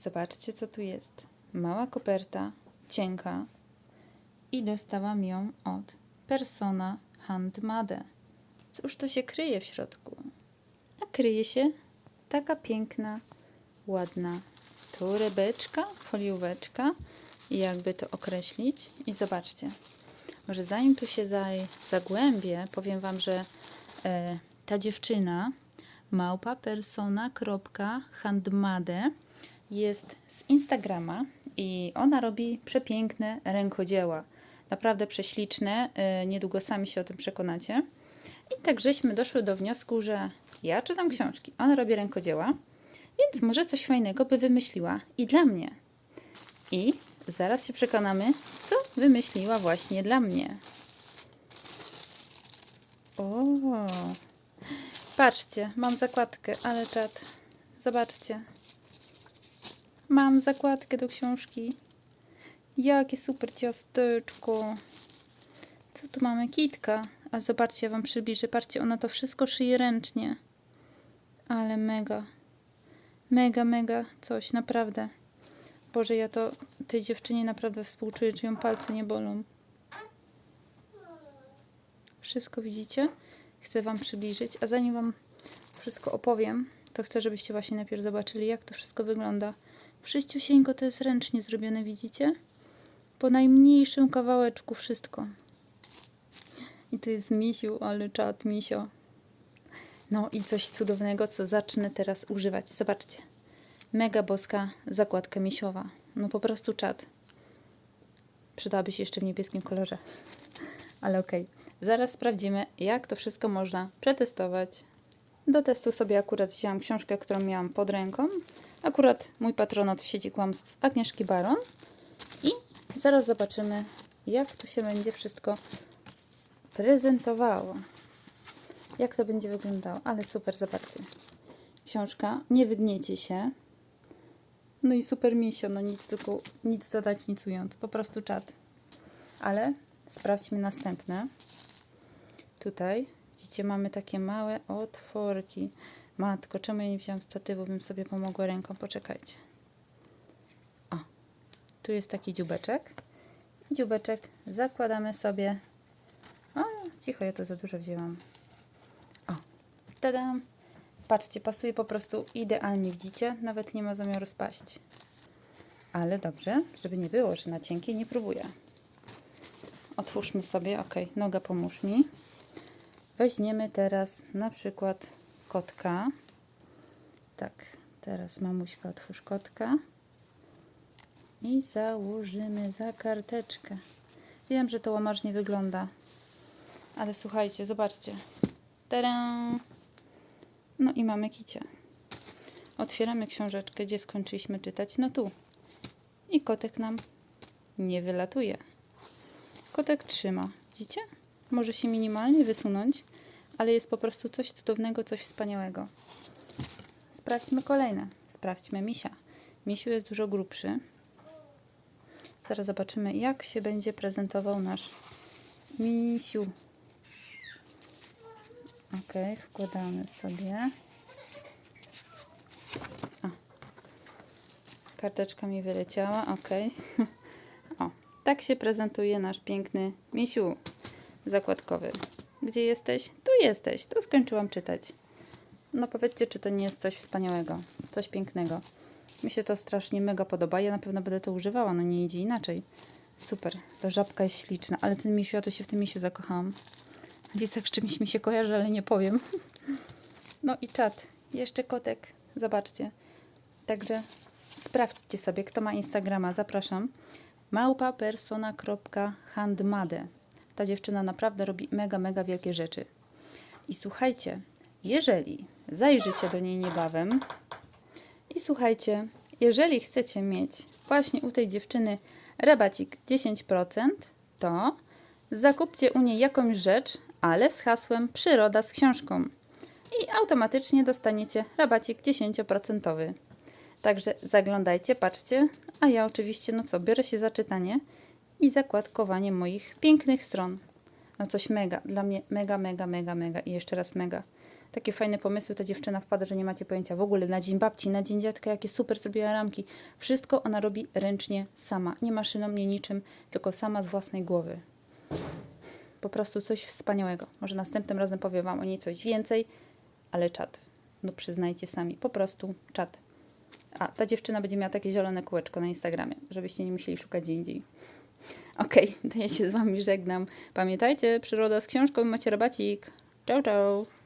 Zobaczcie, co tu jest. Mała koperta, cienka. I dostałam ją od Persona Handmade. Cóż to się kryje w środku? A kryje się taka piękna, ładna torebeczka, folióweczka. Jakby to określić. I zobaczcie. Może zanim tu się zagłębię, powiem Wam, że e, ta dziewczyna małpa persona.handmade jest z Instagrama i ona robi przepiękne rękodzieła. Naprawdę prześliczne. e, Niedługo sami się o tym przekonacie. I tak żeśmy doszły do wniosku, że ja czytam książki, ona robi rękodzieła, więc może coś fajnego by wymyśliła i dla mnie. I zaraz się przekonamy, co wymyśliła właśnie dla mnie. O, patrzcie, mam zakładkę, ale czad. Zobaczcie. Mam zakładkę do książki. Jakie super ciasteczko. Co tu mamy? Kitka. A zobaczcie, ja Wam przybliżę. Patrzcie, ona to wszystko szyje ręcznie. Ale mega. Mega, mega coś, naprawdę. Boże, ja to tej dziewczynie naprawdę współczuję, czy ją palce nie bolą. Wszystko widzicie? Chcę Wam przybliżyć, a zanim Wam wszystko opowiem, to chcę, żebyście właśnie najpierw zobaczyli, jak to wszystko wygląda. Wszyściusieńko to jest ręcznie zrobione, widzicie? Po najmniejszym kawałeczku wszystko. I to jest misiu, ale czad misio. No i coś cudownego, co zacznę teraz używać. Zobaczcie. Mega boska zakładka misiowa. No po prostu czad. Przydałaby się jeszcze w niebieskim kolorze. Ale okej. Zaraz sprawdzimy, jak to wszystko można przetestować. Do testu sobie akurat wzięłam książkę, którą miałam pod ręką. Akurat mój patronat w sieci kłamstw Agnieszki Baron. I zaraz zobaczymy, jak tu się będzie wszystko prezentowało. Jak to będzie wyglądało. Ale super, zobaczcie. Książka, nie wygniecie się. No i super misio, no nic tylko, nic dodać, nic ująć. Po prostu czat. Ale sprawdźmy następne. Tutaj, widzicie, mamy takie małe otworki. Matko, czemu ja nie wziąłam statywu, bym sobie pomogła ręką. Poczekajcie. O, tu jest taki dziubeczek. I dziubeczek zakładamy sobie. O, cicho, ja to za dużo wzięłam. O, tadam. Patrzcie, pasuje po prostu idealnie, widzicie? Nawet nie ma zamiaru spaść. Ale dobrze, żeby nie było, że na cienkiej nie próbuję. Otwórzmy sobie, ok, noga pomóż mi. Weźmiemy teraz na przykład kotka. Tak, teraz mamuśka otwórz kotka. I założymy za karteczkę. Wiem, że to łamacznie wygląda. Ale słuchajcie, zobaczcie. Tadam! No i mamy kicie. Otwieramy książeczkę, gdzie skończyliśmy czytać. No tu. I kotek nam nie wylatuje. Kotek trzyma. Widzicie? Może się minimalnie wysunąć, ale jest po prostu coś cudownego, coś wspaniałego. Sprawdźmy kolejne. Sprawdźmy misia. Misiu jest dużo grubszy. Zaraz zobaczymy, jak się będzie prezentował nasz misiu. Ok, wkładamy sobie. Karteczka mi wyleciała, ok. O, tak się prezentuje nasz piękny misiu zakładkowy. Gdzie jesteś? Tu jesteś. Tu skończyłam czytać. No powiedzcie, czy to nie jest coś wspaniałego, coś pięknego. Mi się to strasznie mega podoba. Ja na pewno będę to używała, no nie idzie inaczej. Super, ta żabka jest śliczna, ale ten misiu, ja to się w tym misiu zakochałam. Lisek z czymś mi się kojarzy, ale nie powiem. No i czat. Jeszcze kotek. Zobaczcie. Także sprawdźcie sobie, kto ma Instagrama. Zapraszam. małpapersona.handmade Ta dziewczyna naprawdę robi mega, mega wielkie rzeczy. I słuchajcie, jeżeli zajrzycie do niej niebawem i słuchajcie, jeżeli chcecie mieć właśnie u tej dziewczyny rabacik 10%, to zakupcie u niej jakąś rzecz, ale z hasłem przyroda z książką i automatycznie dostaniecie rabacik 10%. Także zaglądajcie, patrzcie, a ja oczywiście, no co, biorę się za czytanie i zakładkowanie moich pięknych stron. No coś mega, dla mnie mega, mega, mega, mega i jeszcze raz mega. Takie fajne pomysły ta dziewczyna wpada, że nie macie pojęcia. W ogóle na dzień babci, na dzień dziadka, jakie super zrobiła ramki. Wszystko ona robi ręcznie sama. Nie maszyną, nie niczym, tylko sama z własnej głowy. Po prostu coś wspaniałego. Może następnym razem powiem Wam o niej coś więcej, ale czat. No przyznajcie sami, po prostu czat. A, ta dziewczyna będzie miała takie zielone kółeczko na Instagramie, żebyście nie musieli szukać gdzie indziej. Okej, to ja się z Wami żegnam. Pamiętajcie, przyroda z książką macie rabacik. Ciao, ciao.